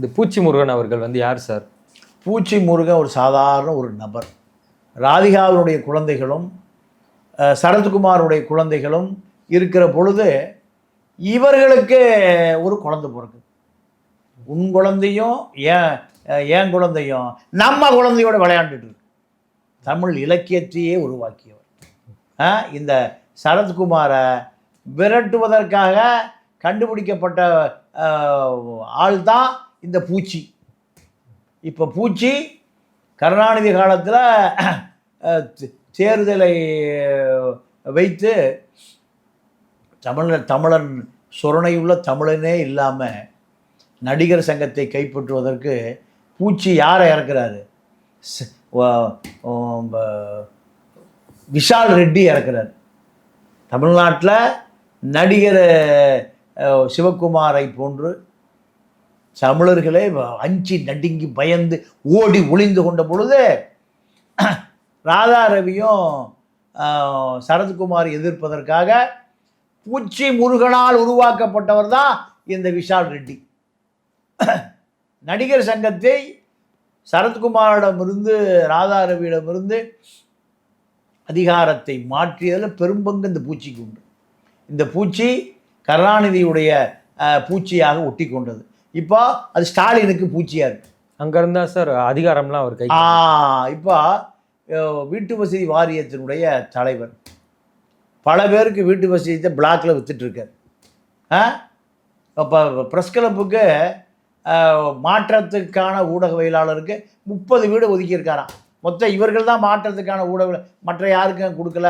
இந்த பூச்சி முருகன் அவர்கள் வந்து யார் சார்? பூச்சி முருகன் ஒரு சாதாரண ஒரு நபர். ராதிகாவினுடைய குழந்தைகளும் சரத்குமாருடைய குழந்தைகளும் இருக்கிற பொழுது இவர்களுக்கு ஒரு குழந்தை பிறகு உன் குழந்தையும் ஏன் என் குழந்தையும் நம்ம குழந்தையோட விளையாண்டுட்டு இருக்கு. தமிழ் இலக்கியத்தையே உருவாக்கியவர். இந்த சரத்குமாரை விரட்டுவதற்காக கண்டுபிடிக்கப்பட்ட ஆள் தான் இந்த பூச்சி. இப்போ பூச்சி கருணாநிதி காலத்தில் தேர்தலை வைத்து தமிழர் தமிழன் சுரணையுள்ள தமிழனே இல்லாமல் நடிகர் சங்கத்தை கைப்பற்றுவதற்கு பூச்சி யாரை இறக்குறாரு? விஷால் ரெட்டி இறக்குறார். தமிழ்நாட்டில் நடிகர் சிவகுமாரை போன்று தமிழர்களே வ- அஞ்சி நடுங்கி பயந்து ஓடி ஒளிந்து கொண்ட பொழுது ராதா ரவியும் சரத்குமார் எதிர்ப்பதற்காக பூச்சி முருகனால் உருவாக்கப்பட்டவர் தான் இந்த விஷால் ரெட்டி. நடிகர் சங்கத்தை சரத்குமாரிடமிருந்து ராதா ரவியிடமிருந்து அதிகாரத்தை மாற்றியதில் பெரும்பங்கு இந்த பூச்சிக்கு உண்டு. இந்த பூச்சி கருணாநிதியுடைய பூச்சியாக ஒட்டி கொண்டது. இப்போ அது ஸ்டாலினுக்கு பூச்சியாக இருக்கு அங்க இருந்தா சார் அதிகாரம்லாம் அவர் கை இப்போ வீட்டு வசதி வாரியத்தினுடைய தலைவர். பல பேருக்கு வீட்டு வசதியை பிளாக்ல ஆ? அப்போ ப்ரெஸ் கிளப்புக்கு மாற்றத்துக்கான ஊடகவியலாளருக்கு முப்பது வீடு ஒதுக்கியிருக்காராம். மொத்தம் இவர்கள் தான் மாற்றத்துக்கான ஊடக மற்ற யாருக்கும் கொடுக்கல.